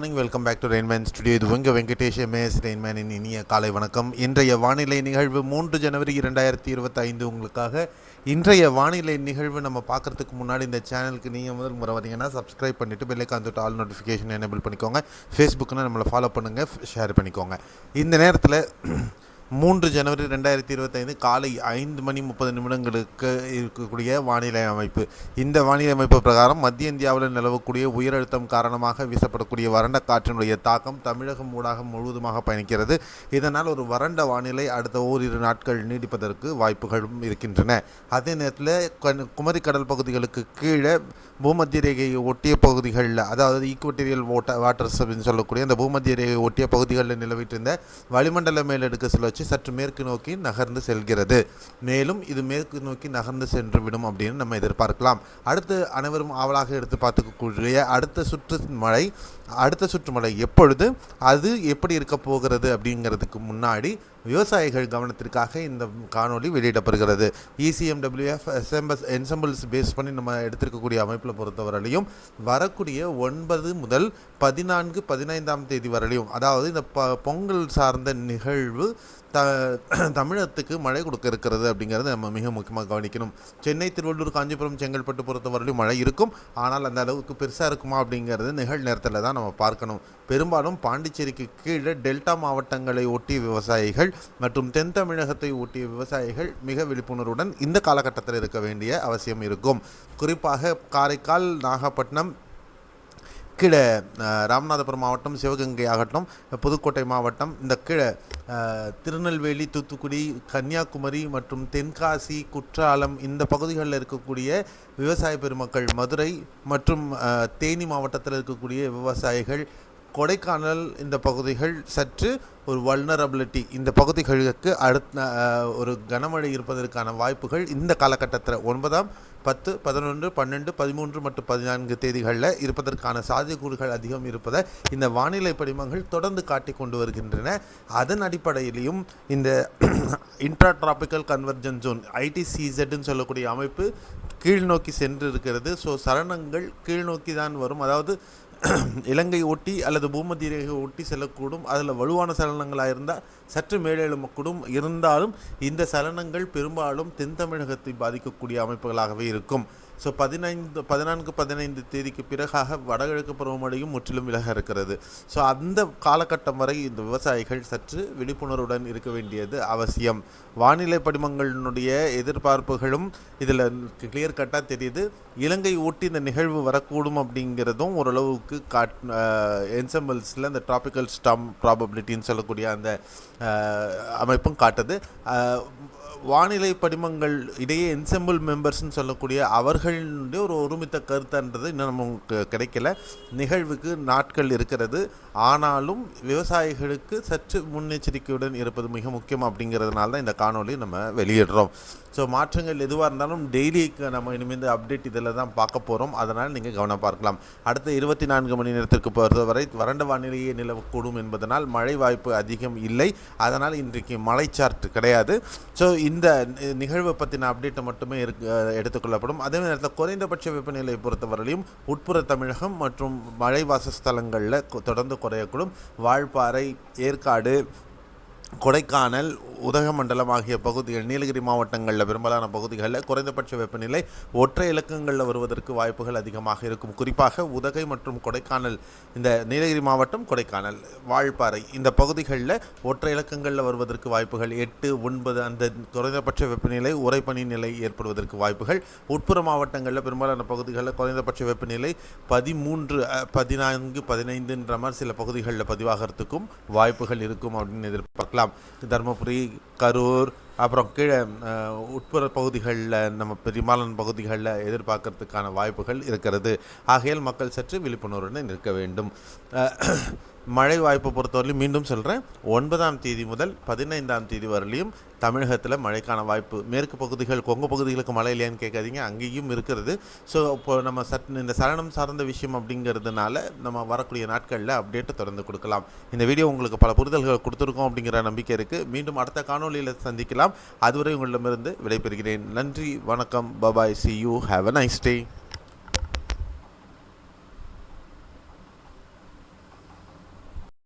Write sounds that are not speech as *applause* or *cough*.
Morning welcome back to Rainman studio இது உங்கள் Venkatesh MAS ரெயின்மேனின் இனிய காலை வணக்கம். இன்றைய வானிலை நிகழ்வு மூன்று ஜனவரி இரண்டாயிரத்தி இருபத்தைந்து. உங்களுக்காக இன்றைய வானிலை நிகழ்வு நம்ம பார்க்கறதுக்கு முன்னாடி இந்த சேனலுக்கு நீங்கள் முதல் முறை வரீங்கன்னா சப்ஸ்கிரைப் பண்ணிவிட்டு பெல்லைக்கான் தொட்டு ஆல் நோட்டிஃபிகேஷன் எனேபிள் பண்ணிக்கோங்க. ஃபேஸ்புக்கில் நம்மளை ஃபாலோ பண்ணுங்கள் ஷேர் பண்ணிக்கோங்க. இந்த நேரத்தில் மூன்று ஜனவரி ரெண்டாயிரத்தி இருபத்தைந்து காலை ஐந்து மணி முப்பது நிமிடங்களுக்கு இருக்கக்கூடிய வானிலை அமைப்பு. இந்த வானிலை அமைப்பு பிரகாரம் மத்திய இந்தியாவில் நிலவக்கூடிய உயரழுத்தம் காரணமாக வீசப்படக்கூடிய வறண்ட காற்றினுடைய தாக்கம் தமிழகம் ஊடாக முழுவதுமாக பயணிக்கிறது. இதனால் ஒரு வறண்ட வானிலை அடுத்த ஓரிரு நாட்கள் நீடிப்பதற்கு வாய்ப்புகளும் இருக்கின்றன. அதே நேரத்தில் குமரி கடல் பகுதிகளுக்கு கீழே பூமத்திய ரேகையை ஒட்டிய பகுதிகளில் அதாவது ஈக்குவட்டீரியல் ஓட்ட வாட்டர்ஸ் அப்படின்னு சொல்லக்கூடிய அந்த பூமத்திய ரேகையை ஒட்டிய பகுதிகளில் நிலவிட்டு இருந்த வளிமண்டல மேலடுக்கு சுழற்சி சற்று மேற்கு நோக்கி நகர்ந்து செல்கிறது. மேலும் இது மேற்கு நோக்கி நகர்ந்து சென்று விடும் அப்படின்னு நம்ம எதிர்பார்க்கலாம். அடுத்து அனைவரும் ஆவலாக எடுத்து பார்த்துக்கக்கூடிய அடுத்த சுற்று மழை அடுத்த சுற்று மழை எப்பொழுது அது எப்படி இருக்க போகிறது அப்படிங்கிறதுக்கு முன்னாடி விவசாயிகள் கவனத்திற்காக இந்த காணொளி வெளியிடப்படுகிறது. இசிஎம்டபிள்யூஎஃப் எஸ்எம்பஸ் என்சம்பிள்ஸ் பேஸ் பண்ணி நம்ம எடுத்திருக்கக்கூடிய அமைப்பில் பொறுத்தவரையிலையும் வரக்கூடிய ஒன்பது முதல் பதினான்கு பதினைந்தாம் தேதி வரலையும் அதாவது இந்த ப பொங்கல் சார்ந்த நிகழ்வு த தமிழகத்துக்கு மழை கொடுக்க இருக்கிறது அப்படிங்கிறது நம்ம மிக முக்கியமாக கவனிக்கணும். சென்னை திருவள்ளூர் காஞ்சிபுரம் செங்கல்பட்டு பொறுத்தவரையிலும் மழை இருக்கும். ஆனால் அந்த அளவுக்கு பெருசாக இருக்குமா அப்படிங்கிறது நிகழ் நேரத்தில் தான் நம்ம பார்க்கணும். பெரும்பாலும் பாண்டிச்சேரிக்கு கீழே டெல்டா மாவட்டங்களை ஒட்டி விவசாயிகள் மற்றும் தென் தமிழகத்தை ஒட்டிய விவசாயிகள் மிக விழிப்புணர்வுடன் இந்த காலகட்டத்தில் இருக்க வேண்டிய அவசியம் இருக்கும். குறிப்பாக காரைக்கால் நாகப்பட்டினம் கீழே ராமநாதபுரம் மாவட்டம் சிவகங்கை ஆகட்டும் புதுக்கோட்டை மாவட்டம் இந்த கீழே திருநெல்வேலி தூத்துக்குடி கன்னியாகுமரி மற்றும் தென்காசி குற்றாலம் இந்த பகுதிகளில் இருக்கக்கூடிய விவசாய பெருமக்கள் மதுரை மற்றும் தேனி மாவட்டத்தில் இருக்கக்கூடிய விவசாயிகள் கொடைக்கானல் இந்த பகுதிகள் சற்று ஒரு வல்னரபிலிட்டி இந்த பகுதிகளுக்கு அடுத்த ஒரு கனமழை இருப்பதற்கான வாய்ப்புகள் இந்த காலகட்டத்தில் ஒன்பதாம் பத்து பதினொன்று பன்னெண்டு பதிமூன்று மற்றும் பதினான்கு தேதிகளில் இருப்பதற்கான சாத்தியக்கூறுகள் அதிகம் இருப்பதை இந்த வானிலை படிமங்கள் தொடர்ந்து காட்டி கொண்டு வருகின்றன. அதன் அடிப்படையிலையும் இந்த இன்ட்ரா டிராபிக்கல் கன்வர்ஜன் ஜோன் ஐடிசிசெட்னு சொல்லக்கூடிய அமைப்பு கீழ்நோக்கி சென்று இருக்கிறது ஸோ சரணங்கள் கீழ்நோக்கி தான் வரும். அதாவது *clears throat* இலங்கை ஒட்டி அல்லது பூமத்திய ரேகை ஒட்டி செல்லக்கூடும். அதில் வலுவான சலனங்களாக இருந்தால் சற்று மேலெழுமக்கூடும் இருந்தாலும் இந்த சலனங்கள் பெரும்பாலும் தென் தமிழகத்தை பாதிக்கக்கூடிய அமைப்புகளாகவே இருக்கும். ஸோ பதினைந்து பதினான்கு பதினைந்து தேதிக்கு பிறகாக வடகிழக்கு பருவமழையும் முற்றிலும் விலக இருக்கிறது. ஸோ அந்த காலகட்டம் வரை இந்த விவசாயிகள் சற்று விழிப்புணர்வுடன் இருக்க வேண்டியது அவசியம். வானிலை படிமங்களினுடைய எதிர்பார்ப்புகளும் இதில் கிளியர் கட்டாக தெரியுது. இலங்கை ஒட்டி இந்த நிகழ்வு வரக்கூடும் அப்படிங்கிறதும் ஓரளவுக்கு காட் என்சம்பிள்ஸில் இந்த ட்ராபிக்கல் ஸ்டாம் ப்ராபபிலிட்டின்னு சொல்லக்கூடிய அந்த அமைப்பும் காட்டுது. வானிலை படிமங்கள் இடையே என்செம்பிள் மெம்பர்ஸ்னு சொல்லக்கூடிய அவர்களுடைய ஒரு ஒருமித்த கருத்துன்றது இன்னும் நமக்கு கிடைக்கல. நிகழ்வுக்கு நாட்கள் இருக்கிறது. ஆனாலும் விவசாயிகளுக்கு சற்று முன்னெச்சரிக்கையுடன் இருப்பது மிக முக்கியம் அப்படிங்கிறதுனால தான் இந்த காணொலி நம்ம வெளியிடுறோம். ஸோ மாற்றங்கள் எதுவாக இருந்தாலும் டெய்லிக்கு நம்ம இனிமேல் அப்டேட் இதில் தான் பார்க்க போகிறோம் அதனால் நீங்கள் கவனம் பார்க்கலாம். அடுத்த இருபத்தி நான்கு மணி நேரத்திற்கு பொறுத்தவரை வறண்ட வானிலையே நிலவக்கூடும் என்பதனால் மழை வாய்ப்பு அதிகம் இல்லை. அதனால் இன்றைக்கு மழை சார்ட் கிடையாது. ஸோ இந்த நிகழ்வை பற்றின அப்டேட்டை மட்டுமே இருக்கு எடுத்துக்கொள்ளப்படும். அதே நேரத்தில் குறைந்தபட்ச வெப்பநிலை பொறுத்தவரையிலும் உட்புற தமிழகம் மற்றும் மழை ஸ்தலங்களில் கொ- தொடர்ந்து குறையக்கூடும். வால்பாறை ஏற்காடு கொடைக்கானல் உதகமண்டலம் ஆகிய பகுதிகள் நீலகிரி மாவட்டங்களில் பெரும்பாலான பகுதிகளில் குறைந்தபட்ச வெப்பநிலை ஒற்றை இலக்கங்களில் வருவதற்கு வாய்ப்புகள் அதிகமாக இருக்கும். குறிப்பாக உதகை மற்றும் கொடைக்கானல் இந்த நீலகிரி மாவட்டம் கொடைக்கானல் வால்பாறை இந்த பகுதிகளில் ஒற்றை இலக்கங்களில் வருவதற்கு வாய்ப்புகள் எட்டு ஒன்பது அந்த குறைந்தபட்ச வெப்பநிலை உறைபனி நிலை ஏற்படுவதற்கு வாய்ப்புகள். உட்புற மாவட்டங்களில் பெரும்பாலான பகுதிகளில் குறைந்தபட்ச வெப்பநிலை பதிமூன்று பதினான்கு பதினைந்துன்ற மாதிரி சில பகுதிகளில் பதிவாகிறதுக்கும் வாய்ப்புகள் இருக்கும் அப்படின்னு எதிர்பார்க்கலாம். தருமபுரி கரூர் அப்புறம் கீழே உட்புற பகுதிகளில் நம்ம பெரும்பாலான பகுதிகளில் எதிர்பார்க்கறதுக்கான வாய்ப்புகள் இருக்கிறது. ஆகையால் மக்கள் சற்று விழிப்புணர்வுடன் இருக்க வேண்டும். மழை வாய்ப்பை பொறுத்தவரையிலும் மீண்டும் சொல்கிறேன் ஒன்பதாம் தேதி முதல் பதினைந்தாம் தேதி வரலையும் தமிழகத்தில் மழைக்கான வாய்ப்பு. மேற்கு பகுதிகள் கொங்கு பகுதிகளுக்கு மழை இல்லையான்னு கேட்காதீங்க. அங்கேயும் இருக்கிறது. ஸோ இப்போ நம்ம சட் இந்த சரணம் சார்ந்த விஷயம் அப்படிங்கிறதுனால நம்ம வரக்கூடிய நாட்களில் அப்டேட்டை தொடர்ந்து கொடுக்கலாம். இந்த வீடியோ உங்களுக்கு பல புரிதல்கள் கொடுத்துருக்கோம் அப்படிங்கிற நம்பிக்கை இருக்குது மீண்டும் அடுத்த காணொளியில் சந்திக்கலாம். அதுவரை உங்களிடமிருந்து விடைபெறுகிறேன். நன்றி வணக்கம் bye bye see you have a nice day